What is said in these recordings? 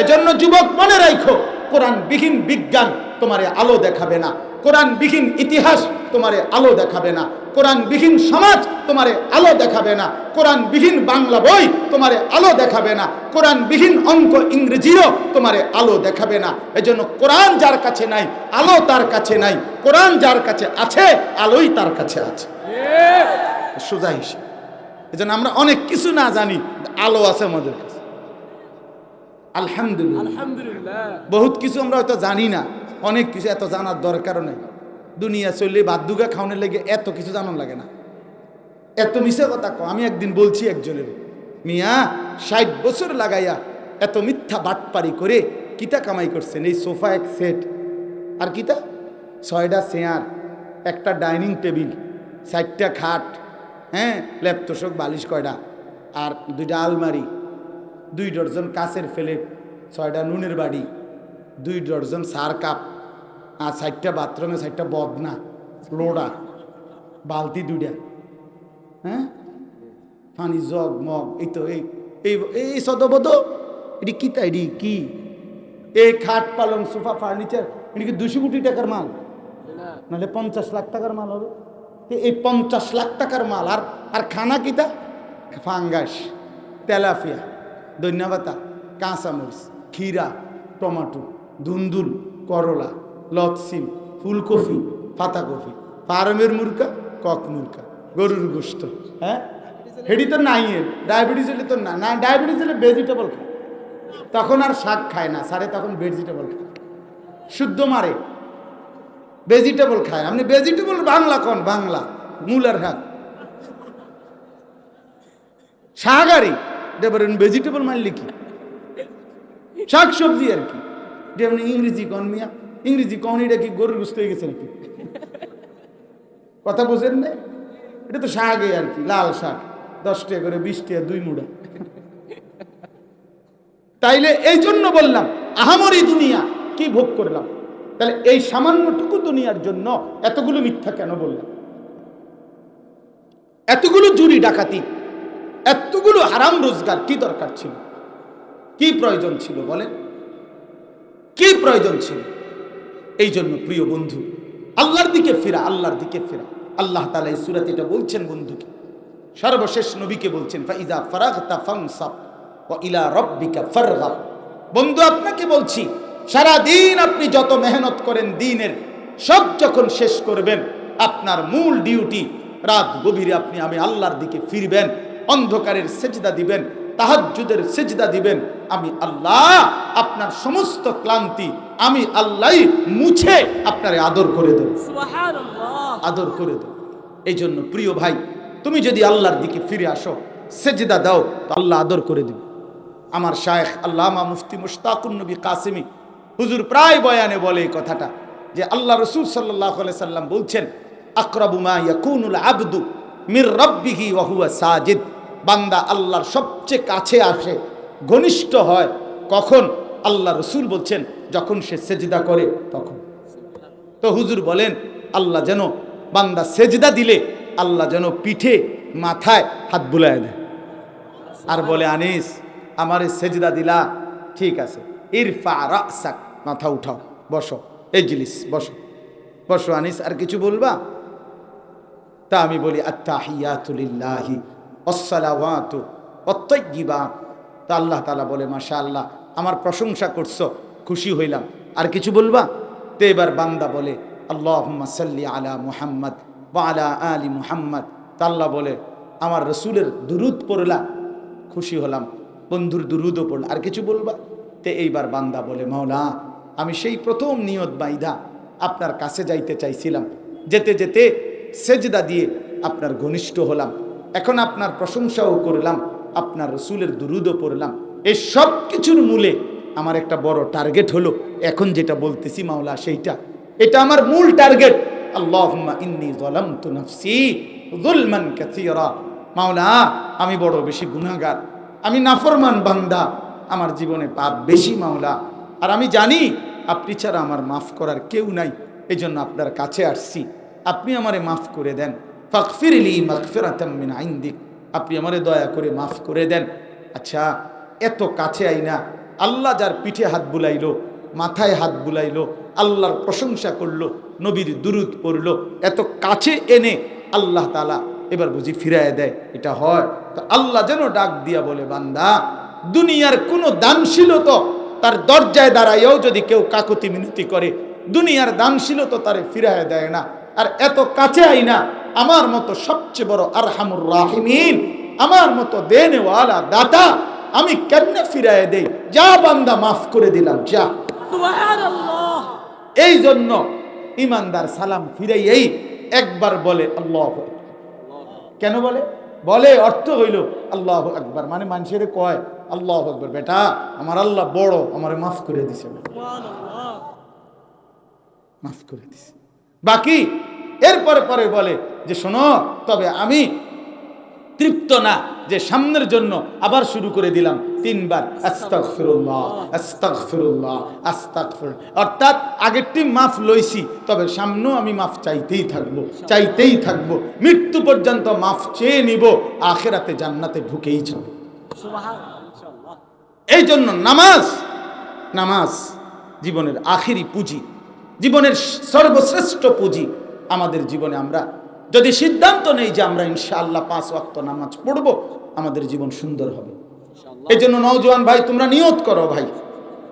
এজন্য যুবক মনে রাখো কোরআন বিহীন বিজ্ঞান তোমারে আলো দেখাবে না। কোরআন বিহীন ইতিহাস তোমারে আলো দেখাবে না। কোরআন বিহীন সমাজ তোমারে আলো দেখাবে না। কোরআন বিহীন বাংলা বই তোমারে আলো দেখাবে না। কোরআন বিহীন অঙ্ক ইংরেজিও তোমারে আলো দেখাবে না। এজন্য কোরআন যার কাছে নাই আলো তার কাছে নাই। কোরআন যার কাছে আছে আলোই তার কাছে আছে। সোজা হিসেবে। এজন্য আমরা অনেক কিছু না জানি আলো আছে আমাদের কাছে। আলহামদুলিল্লাহ। আলহামদুলিল্লাহ। বহুত কিছু আমরা হয়তো জানি না। অনেক কিছু এত জানার দরকারও নেই। দুনিয়া চললে বাদ্যুগা খাওয়ানোর লেগে এত কিছু জানার লাগে না। এত মিশে কথা কো আমি একদিন বলছি একজনের মিয়া ষাট বছর লাগাইয়া এত মিথ্যা বাটপারি করে কিতা কামাই করছেন? এই সোফা এক সেট। আর কিতা? ছয়টা চেয়ার একটা ডাইনিং টেবিল চারটা খাট হ্যাঁ? ল্যাপটসক বালিশ কয়টা আর দুইটা আলমারি দুই ডর্জন কাছের ফেলেট ছয়টা নুনের বাড়ি, দুই ডর্জন সার কাপ, আর চারটা বাথরুমে চারটা বদনা, লোড়া, বালতি দুইটা। হ্যাঁ? পানি, জগ, মগ, এই তো, এই এই সদবদ এটি কি তাই এটি কি? এই খাট পালং, সোফা, ফার্নিচার, এটি কি দুশো কোটি টাকার মাল? নাহলে পঞ্চাশ লাখ টাকার মাল হবে। এই পঞ্চাশ লাখ টাকার মাল, আর আর খানা কিতা ফাঙ্গাস তেলাফিয়া ধন্যবাতা, কাঁচামরিচ, ক্ষীরা, টমাটো, ধুন্দুল, করলা লতসিম ফুলকপি, পাতাকপি ফার্মের মুরগা, কক মুরগা, গরুর গোস্ত হ্যাঁ? হেডি তো নাই ডায়াবেটিস হলে তো না না, ডায়াবেটিস হলে ভেজিটেবল খায়। তখন আর শাক খায় না সারে তখন ভেজিটেবল খায়। শুদ্ধ মারে ভেজিটেবল খায় আপনি ভেজিটেবল বাংলা কোন, বাংলা, মূলার হাক শাকারি দেবেন ভেজিটেবল মানলে কি? শাক সবজি আর কি। যে আপনি ইংরেজি কন মিয়া। ইংরেজি কন, এটা কি গরুর গুস্ত হয়ে গেছে নাকি? কথা বুঝেন না এটা তো শাকে আর কি, লাল শাক। দশ টাকা করে, বিশ টাকা, দুই মুড়া। তাইলে এই জন্য বললাম, আহামরি দুনিয়া, কি ভোগ করলাম? তাহলে এই সামান্যটুকু দুনিয়ার জন্য এতগুলো মিথ্যা কেন বললাম? এতগুলো চুরি ডাকাতি। এতগুলো হারাম রোজগার কি দরকার ছিল? কি প্রয়োজন ছিল বলেন? কি প্রয়োজন ছিল? এই জন্য প্রিয় বন্ধু, আল্লাহর দিকে ফেরা, আল্লাহর দিকে ফেরা। আল্লাহ তালা এই সুরাত এটা বলছেন বন্ধুকে। সর্বশেষ নবীকে বলছেন, ফাইজা ফারাগতা ফাংসাব ওয়া ইলা রব্বিকা ফারগাব। বন্ধু, আপনাকে বলছি সারা দিন আপনি যত মেহনত করেন দিনের, সব যখন শেষ করবেন, আপনার মূল ডিউটি রাত গভীরে আপনি আমি আল্লাহর দিকে ফিরবেন। অন্ধকারের সেজদা দিবেন তাহাজ্জুদের সেজদা দিবেন। আমি আল্লাহ আপনার সমস্ত ক্লান্তি আমি আল্লাহ মুছে আপনারে আদর করে দেব। আদর করে দেব। এই জন্য প্রিয় ভাই তুমি যদি আল্লাহর দিকে ফিরে আসো সেজদা দাও তো আল্লাহ আদর করে দিবে। আমার শায়েখ আল্লামা মুফতি মুশতাকুন নবী কাসিমি হুজুর প্রায় বয়ানে বলে এই কথাটা যে আল্লাহ রসুল সাল্লাহ সাল্লাম বলছেন আকরাবু মা ইয়াকুনুল আবদু মির রব্বিহি ওয়া হুয়া সাজিদ। বান্দা আল্লাহর সবচেয়ে কাছে আসে, ঘনিষ্ঠ হয়, কখন? আল্লাহ রসুল বলছেন, যখন সে সেজদা করে, তখন। তো হুজুর বলেন, আল্লাহ যেন বান্দা সেজদা দিলে, আল্লাহ যেন পিঠে, মাথায় হাত বুলায় দেয়। আর বলে, আনিস, আমারে সেজদা দিলা, ঠিক আছে। ইরফা রাসাক, মাথা উঠাও, বসো এই এজলিস, বসো। বসো আনিস, আর কিছু বলবা? তা আমি বলি আত্মাহিয়াতুলিল্লাহি অসলাওয়াতু তা আল্লাহ তালা বলে মাশা আল্লাহ আমার প্রশংসা করছ, খুশি হইলাম। আর কিছু বলবা? তো এবার বান্দা বলে আল্লাহ সাল্লি আলা মুহাম্মদ বা আলা আলী মুহাম্মদ। তা আল্লাহ বলে, আমার রসুলের দুরুদ পড়লা, খুশি হলাম। বন্ধুর দুরুদও পড়ল। আর কিছু বলবা? তে এইবার বান্দা বলে, মাওলা, আমি সেই প্রথম নিয়ত বাইদা, আপনার কাছে যাইতে চাইছিলাম। যেতে যেতে সেজদা দিয়ে আপনার ঘনিষ্ঠ হলাম। এখন আপনার প্রশংসাও করলাম, আপনার রসুলের দুরুদও পড়লাম। এই সব কিছুর মূলে আমার একটা বড় টার্গেট হলো। এখন যেটা বলতেছি মাওলা, সেইটা। এটা আমার মূল টার্গেট আল্লাহুম্মা ইন্নী যালামতু নাফসি যুলমান কাসীরা। মাওলা, আমি বড় বেশি গুনাহগার। আমি নাফরমান বান্দা। আমার জীবনে পাপ বেশি মাওলা। আর আমি জানি, আপনি ছাড়া আমার মাফ করার কেউ নাই। এই জন্য আপনার কাছে আসছি। আপনি আমারে মাফ করে দেন। ফাকফিরলি মাগফিরাতাম মিন ইনদিক আপনি আমারে দয়া করে মাফ করে দেন। আচ্ছা এত কাছে আইনা, আল্লাহ যার পিঠে হাত বুলাইলো, মাথায় হাত বুলাইলো, আল্লাহর প্রশংসা করল, নবীর দুরুদ পড়ল, এত কাছে এনে আল্লাহ তালা এবার বুঝি ফিরায় দেয়, এটা হয়। তো আল্লাহ যেন ডাক দিয়া বলে, বান্দা, দুনিয়ার কোনো দানশীলত তার দরজায় দাঁড়াইয়াও যদি কেউ কাকুতি মিনতি করে, দুনিয়ার দানশীলত তারে ফিরায় দেয় না। আর এত কাছে আই না আমার মতো সবচেয়ে বড় আরহামুর রাহিমিন আমার মতো দেনেওয়ালা দাতা আমি কেমনে ফিরাই দেই? যা বান্দা মাফ করে দিলাম যা। এই জন্য ইমানদার সালাম ফিরাইয়েই একবার বলে আল্লাহ কেন বলে? বলে অর্থ হইল আল্লাহ একবার মানে মানুষের কয় আল্লাহ একবার বেটা আমার আল্লাহ বড় আমার মাফ করে দিছে। মাফ করে দিছে। বাকি এরপরে পরে বলে যে শোনো তবে আমি তৃপ্ত না যে সামনের জন্য আবার শুরু করে দিলাম তিনবার। অর্থাৎ আগেরটি মাফ লইছি তবে সামনেও আমি মাফ চাইতেই থাকব চাইতেই থাকব। মৃত্যু পর্যন্ত মাফ চেয়ে নিব আখেরাতে জান্নাতে ঢুকেই যাব। এই জন্য নামাজ নামাজ জীবনের আখেরি পুঁজি জীবনের সর্বশ্রেষ্ঠ পুঁজি আমাদের জীবনে আমরা যদি সিদ্ধান্ত নেই যে আমরা ইনশাআল্লাহ পাঁচ ওয়াক্ত নামাজ পড়ব আমাদের জীবন সুন্দর হবে। এই জন্য নৌজওয়ান ভাই তোমরা নিয়ত করো ভাই।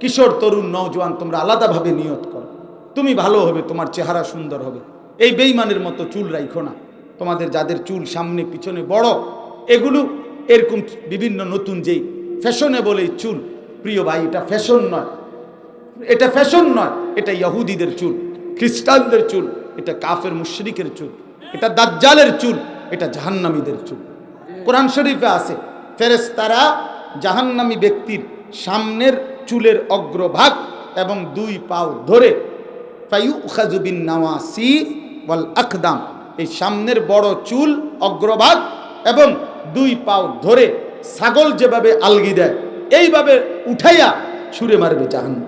কিশোর তরুণ নৌজওয়ান তোমরা আলাদাভাবে নিয়ত করো। তুমি ভালো হবে তোমার চেহারা সুন্দর হবে। এই বেইমানের মতো চুল রাইখো না। তোমাদের যাদের চুল সামনে পিছনে বড় এগুলো এরকম বিভিন্ন নতুন যেই ফ্যাশনেবল এই চুল। প্রিয় ভাই এটা ফ্যাশন নয়। এটা ফ্যাশন নয় এটা ইয়াহুদিদের চুল খ্রিস্টানদের চুল। এটা কাফের মুশরিকের চুল এটা দাজ্জালের চুল এটা জাহান্নামীদের চুল। কোরআন শরীফে আছে ফেরেস্তারা জাহান্নামী ব্যক্তির সামনের চুলের অগ্রভাগ এবং দুই পাও ধরে বল আকদাম এই সামনের বড় চুল অগ্রভাগ এবং দুই পাও ধরে ছাগল যেভাবে আলগি দেয় এইভাবে উঠাইয়া ছুঁড়ে মারবে জাহান্ন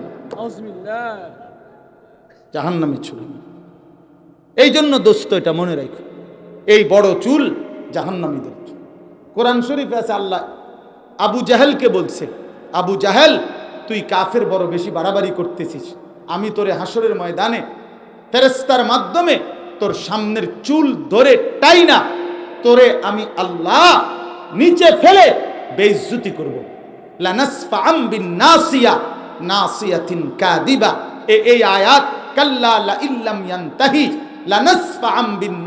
জাহান্নামী ছুঁড়ে মারবে। এই জন্য দোস্ত এটা মনে রাখো, এই বড় চুল জাহান্নামীদের। কোরআন শরীফ আছে আল্লাহ আবু জাহেলকে বলছে, আবু জাহেল, তুই কাফের বড় বেশি বাড়াবাড়ি করতেছিস। আমি তোরে হাসরের ময়দানে ফেরেস্তার মাধ্যমে তোর সামনের চুল ধরে টাই না, তোরে আমি আল্লাহ নিচে ফেলে বেইজ্জতি করব। নাসিয়া কাদিবা এই আয়াত, কাল্লা লা ইল্লাম ইয়ানতাহি।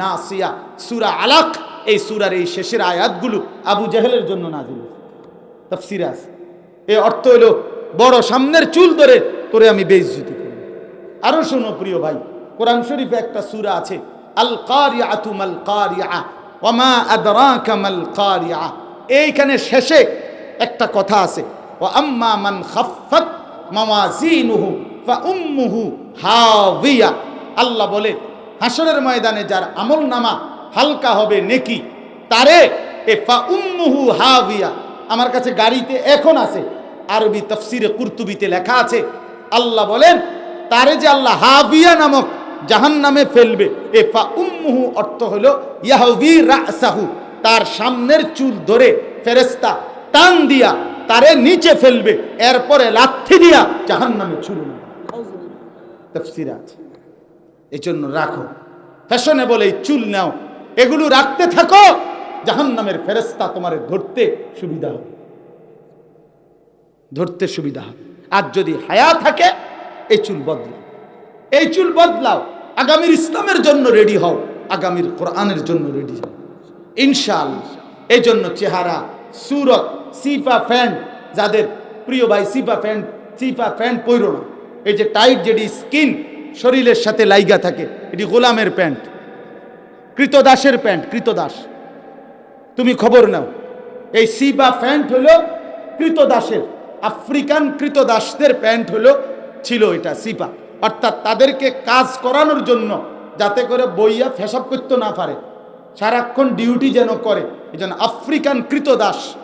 নাসিয়া সূরা আলাক, এই সূরার এই শেষের আয়াতগুলো আবু জাহেলের জন্য নাজিল হয়েছে তাফসিরে আছে। এই অর্থ হলো, বড় সামনের চুল ধরে তোরে আমি বেইজ্জতি করব আরও শোনো প্রিয় ভাই, কোরআন শরীফে একটা সূরা আছে আল কারিআতু মাল কারিআ ওয়া আদরাকা মাল কারিআ এইখানে শেষে একটা কথা আছে ও আম্মা মান খাফফাত মাওয়াজিনুহু ফা উম্মুহু হাওয়িয়া। আল্লাহ বলে হাসরের ময়দানে যার আমল নামা হালকা হবে নেকি তারে এ ফা হাভিয়া আমার কাছে গাড়িতে এখন আছে। আরবি তফসিরে কুর্তুবিতে লেখা আছে আল্লাহ বলেন তারে যে আল্লাহ হাবিয়া নামক জাহান নামে ফেলবে এ ফা উম্মুহু অর্থ হলো ইয়াহি রাহু তার সামনের চুল ধরে ফেরেস্তা টান দিয়া তারে নিচে ফেলবে এরপরে লাথি দিয়া জাহান নামে ছুড়বে তফসিরা আছে। এই জন্য রাখো। ফ্যাশনে বলে চুল নাও। এগুলো রাখতে থাকো জাহান নামের ফেরেস্তা তোমার ধরতে সুবিধা হবে। ধরতে সুবিধা হবে। আর যদি হায়া থাকে, এই চুল বদলাও। এই চুল বদলাও। আগামীর ইসলামের জন্য রেডি হও। আগামীর কোরআনের জন্য রেডি হও। ইনশাল এই জন্য চেহারা, সুরত, সিফা প্যান্ট যাদের প্রিয় ভাই সিফা প্যান্ট সিফা প্যান্ট পইরো না। এই যে টাইট, যেটি স্কিন শরীরের সাথে লাইগা থাকে। এটি গোলামের প্যান্ট। কৃতদাসের প্যান্ট, কৃতদাস। তুমি খবর নাও। এই সিবা প্যান্ট হলো কৃতদাসের। আফ্রিকান কৃতদাসদের প্যান্ট হলো, ছিল এটা সিপা অর্থাৎ তাদেরকে কাজ করানোর জন্য যাতে করে বইয়া ফেসাব করতে না পারে। সারাক্ষণ ডিউটি যেন করে। এই আফ্রিকান কৃতদাস।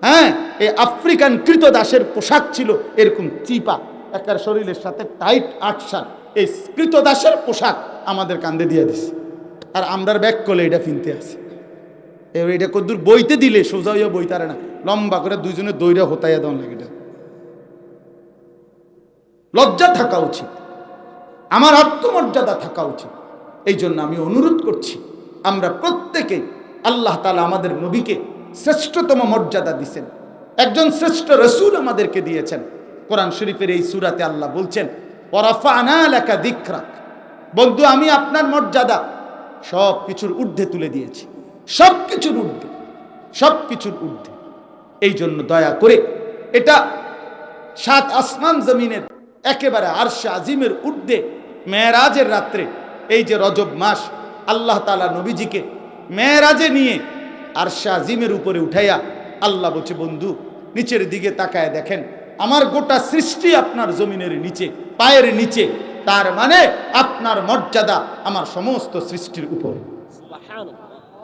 হ্যাঁ এই আফ্রিকান কৃতদাসের পোশাক ছিল এরকম চিপা। একার শরীরের সাথে টাইট আটসান এই কৃতদাসের পোশাক আমাদের কান্দে দিয়ে দিছে। আর আমরার ব্যাগ করলে এটা কিনতে আছে। এবার এটা কদ্দূর বইতে দিলে, সোজা হইয়া বইতারে না, লম্বা করে দুইজনে দইরা হতাইয়া দেওয়া লাগে এটা। লজ্জা থাকা উচিত। আমার আত্মমর্যাদা থাকা উচিত। এই জন্য আমি অনুরোধ করছি, আমরা প্রত্যেকে আল্লাহ তালা আমাদের নবীকে শ্রেষ্ঠতম মর্যাদা দিছেন। একজন শ্রেষ্ঠ রসুল আমাদেরকে দিয়েছেন। কোরআন শরীফের এই সুরাতে আল্লাহ বলছেন ওরাফা আনা দিকরাক। বন্ধু, আমি আপনার মর্যাদা সব কিছুর ঊর্ধ্বে তুলে দিয়েছি। সব কিছুর ঊর্ধ্বে সব কিছুর ঊর্ধ্বে। এই জন্য দয়া করে এটা সাত আসমান জমিনের একেবারে আরশে আজিমের ঊর্ধ্বে মেয়েরাজের রাত্রে, এই যে রজব মাস, আল্লাহ তালা নবীজিকে মেয়েরাজে নিয়ে আরশে আজিমের উপরে উঠাইয়া আল্লাহ বলছে, বন্ধু, নিচের দিকে তাকায় দেখেন আমার গোটা সৃষ্টি আপনার জমিনের নিচে, পায়ের নিচে, তার মানে আপনার মর্যাদা আমার সমস্ত সৃষ্টির উপরে।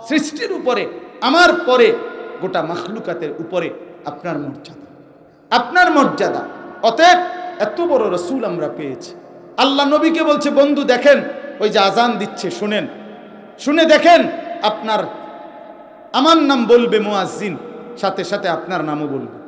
সৃষ্টির উপরে, আমার পরে, গোটা মাখলুকাতের উপরে আপনার মর্যাদা। আপনার মর্যাদা। অতএব এত বড় রসুল আমরা পেয়েছি। আল্লাহ নবীকে বলছে, বন্ধু, দেখেন, ওই যে আজান দিচ্ছে, শুনেন। শুনে দেখেন, আপনার, আমার নাম বলবে মোয়াজিন সাথে সাথে আপনার নামও বলবে।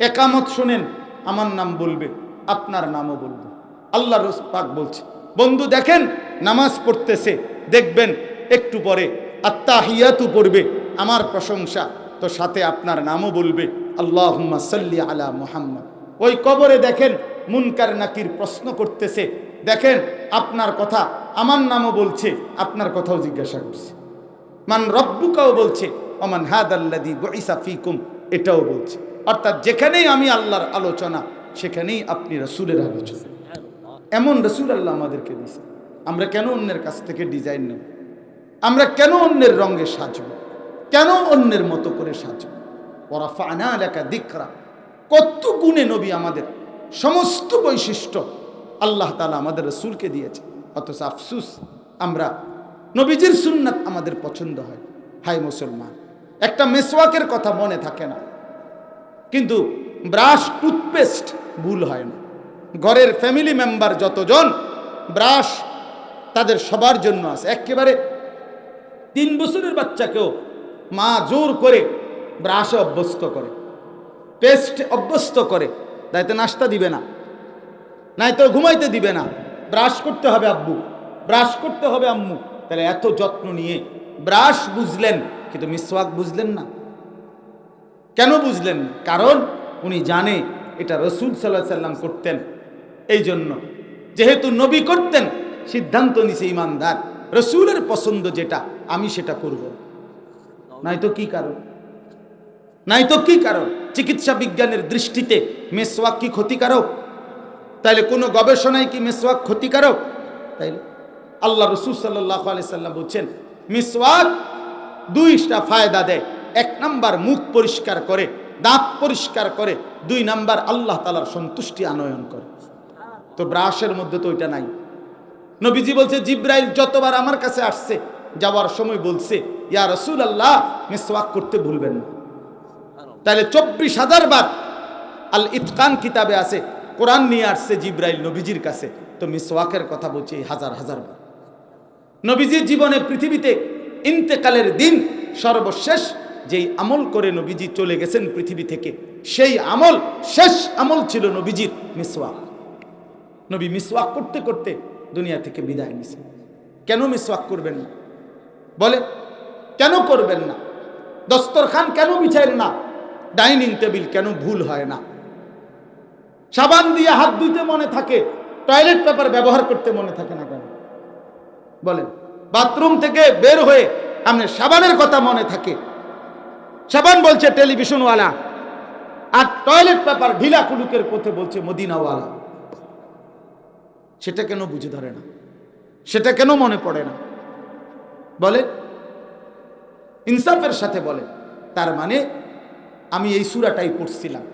একামত শুনেন, আমার নাম বলবে, আপনার নামও বলবে। আল্লাহ পাক বলছে, বন্ধু দেখেন, নামাজ পড়তেছে, দেখবেন, একটু পরে আত্মাহিয়াতু পড়বে, আমার প্রশংসা তো সাথে আপনার নামও বলবে আল্লাহ সাল্লি আলা মুহাম্মদ। ওই কবরে দেখেন, মুনকার নাকির প্রশ্ন করতেছে, দেখেন, আপনার কথা, আমার নামও বলছে, আপনার কথাও জিজ্ঞাসা করছে। মান রব্বুকাও বলছে অমান হাদ আল্লাদি বইসা ফিকুম, এটাও বলছে। অর্থাৎ যেখানেই আমি আল্লাহর আলোচনা, সেখানেই আপনি রসুলের আলোচনা। এমন রসুল আল্লাহ আমাদেরকে দিয়েছে আমরা কেন অন্যের কাছ থেকে ডিজাইন নেব? আমরা কেন অন্যের রঙে সাজব? কেন অন্যের মতো করে সাজব? ওরা ফানা এলাকা দিকরা। কত গুণে নবী আমাদের, সমস্ত বৈশিষ্ট্য আল্লাহ তালা আমাদের রসুলকে দিয়েছে অথচ আফসুস, আমরা নবীজির সুন্নাত আমাদের পছন্দ হয়। হাই মুসলমান, একটা মেসওয়াকের কথা মনে থাকে না। কিন্তু ব্রাশ টুথপেস্ট ভুল হয় না। ঘরের ফ্যামিলি মেম্বার যতজন, ব্রাশ তাদের সবার জন্য আছে। একেবারে তিন বছরের বাচ্চাকেও মা জোর করে ব্রাশে অভ্যস্ত করে, পেস্ট অভ্যস্ত করে তাইতে নাস্তা দিবে না নাই তো ঘুমাইতে দিবে না। ব্রাশ করতে হবে আব্বু, ব্রাশ করতে হবে আম্মু। তাহলে এত যত্ন নিয়ে ব্রাশ বুঝলেন, কিন্তু মিসওয়াক বুঝলেন না। কেন বুঝলেন? কারণ উনি জানে এটা রসুল সাল্লাহ সাল্লাম করতেন। এই জন্য যেহেতু নবী করতেন, সিদ্ধান্ত নিছে ইমানদার। রসুলের পছন্দ যেটা, আমি সেটা করব। নাই তো কি কারণ? নাই তো কি কারণ? চিকিৎসা বিজ্ঞানের দৃষ্টিতে মেসওয়াক কি ক্ষতিকারক? তাইলে কোনো গবেষণায় কি মেসওয়াক ক্ষতিকারক? তাইলে আল্লাহ রসুল সাল্লাহ আলি সাল্লাম বলছেন, মিসওয়াক দুইটা ফায়দা দেয়। এক নাম্বার মুখ পরিষ্কার করে, দাঁত পরিষ্কার করে, দুই নাম্বার আল্লাহ তালার সন্তুষ্টি আনয়ন করে। তো ব্রাশের মধ্যে তো ওইটা নাই। নবীজি বলছে, জিব্রাইল যতবার আমার কাছে আসছে, যাওয়ার সময় বলছে, ইয়া রসুল আল্লাহ মিসওয়াক করতে ভুলবেন না। তাহলে চব্বিশ হাজার বার আল ইতকান কিতাবে আছে, কোরআন নিয়ে আসছে জিব্রাইল নবীজির কাছে। তো মিসওয়াকের কথা বলছে হাজার হাজার বার। নবীজির জীবনে পৃথিবীতে ইন্তেকালের দিন সর্বশেষ যেই আমল করে নবীজি চলে গেছেন পৃথিবী থেকে, সেই আমল, শেষ আমল ছিল নবীজির মিসওয়াক। নবী মিসওয়াক করতে করতে দুনিয়া থেকে বিদায় নিছে। কেন মিসওয়াক করবেন না? বলে, কেন করবেন না? দস্তরখান কেন বিছাইন না? ডাইনিং টেবিল কেন ভুল হয় না? সাবান দিয়ে হাত ধুইতে মনে থাকে, টয়লেট পেপার ব্যবহার করতে মনে থাকে না কেন? বলেন, বাথরুম থেকে বের হয়ে আপনার সাবানের কথা মনে থাকে সাবান বলছে টেলিভিশনওয়ালা, আর টয়লেট পেপার ঢিলা কুলুকের পথে বলছে মদিনাওয়ালা। সেটা কেন বুঝে ধরে না? সেটা কেন মনে পড়ে না? বলে, ইনসাফের সাথে বলে, তার মানে আমি এই সুরাটাই পড়ছিলাম।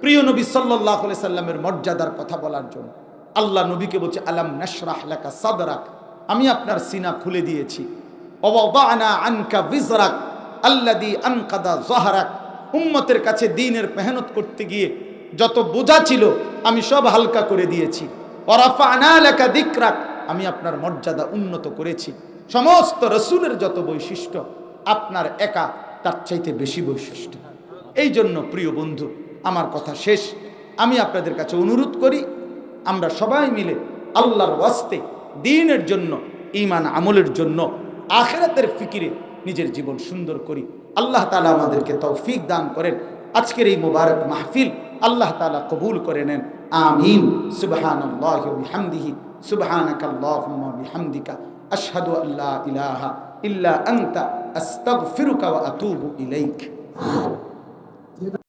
প্রিয় নবী সাল্লাহ সাল্লামের মর্যাদার কথা বলার জন্য। আল্লাহ নবীকে বলছে, আলাম নাশরাহ লাকা সাদরাক? আমি আপনার সিনা খুলে দিয়েছি। অবানা আনকা বিজরাক আল্লাদি আনকাদা জহারাক উম্মতের কাছে দিনের মেহনত করতে গিয়ে যত বোঝা ছিল, আমি সব হালকা করে দিয়েছি। অরাফা আনা লেখা দিকরাক, আমি আপনার মর্যাদা উন্নত করেছি। সমস্ত রসুলের যত বৈশিষ্ট্য, আপনার একা তার চাইতে বেশি বৈশিষ্ট্য। এই জন্য প্রিয় বন্ধু, আমার কথা শেষ। আমি আপনাদের কাছে অনুরোধ করি, আমরা সবাই মিলে আল্লাহর ওয়াস্তে, দিনের জন্য ইমান আমলের জন্য, আখেরাতের ফিকিরে নিজের জীবন সুন্দর করি। আল্লাহ তালা আমাদেরকে তৌফিক দান করেন। আজকের এই মুবারক মাহফিল আল্লাহ তালা কবুল করে নেন। আমিন। সুবহান বিহামদিকা। আশহাদু আল্লা ইলাহা ইল্লা আনতা। আস্তাগফিরুকা ওয়া আতুবু ইলাইক।